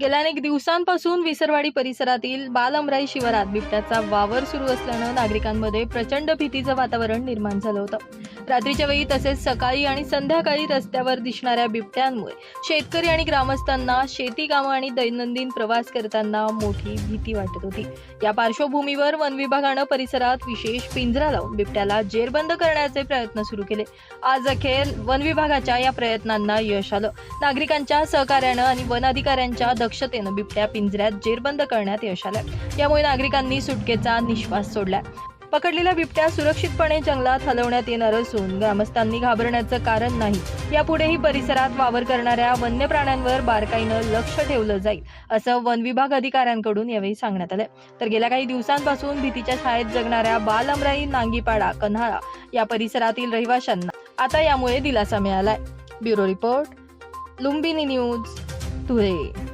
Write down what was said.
गेल्या अनेक दिवसांपासून विसरवाडी परिसरातील बालअमराई शिवारात बिबट्याचा वावर सुरू असल्यानं नागरिकांमध्ये प्रचंड भीतीचं वातावरण निर्माण झालं होतं. रात्रीच्या वेळी तसेच सकाळी आणि संध्याकाळी रस्त्यावर दिसणाऱ्या बिबट्यांमुळे शेतकरी आणि ग्रामस्थांना शेती कामं आणि दैनंदिन प्रवास करताना मोठी भीती वाटत होती. या पार्श्वभूमीवर वन विभागानं परिसरात विशेष पिंजरा लावून बिबट्याला जेरबंद करण्याचे प्रयत्न सुरू केले. आज अखेर वन विभागाच्या या प्रयत्नांना यश आलं. नागरिकांच्या सहकार्यानं आणि वन अधिकाऱ्यांच्या दक्षतेनं बिबट्या पिंजऱ्यात जेरबंद करण्यात यश आलं. यामुळे नागरिकांनी सुटकेचा निश्वास सोडलाय. पकडलेल्या बिबट्या सुरक्षितपणे जंगलात हलवण्यात येणार असून ग्रामस्थांनी घाबरण्याचं कारण नाही. यापुढेही परिसरात वावर करणाऱ्या वन्य प्राण्यांवर बारकाईनं लक्ष ठेवलं जाईल असं वन विभाग अधिकाऱ्यांकडून यावेळी सांगण्यात आलं तर गेल्या काही दिवसांपासून भीतीच्या छायेत जगणाऱ्या बालअमराई नांगीपाडा कन्हाळा या परिसरातील रहिवाशांना आता यामुळे दिलासा मिळालाय. Bureau report Lumbini news Dhule.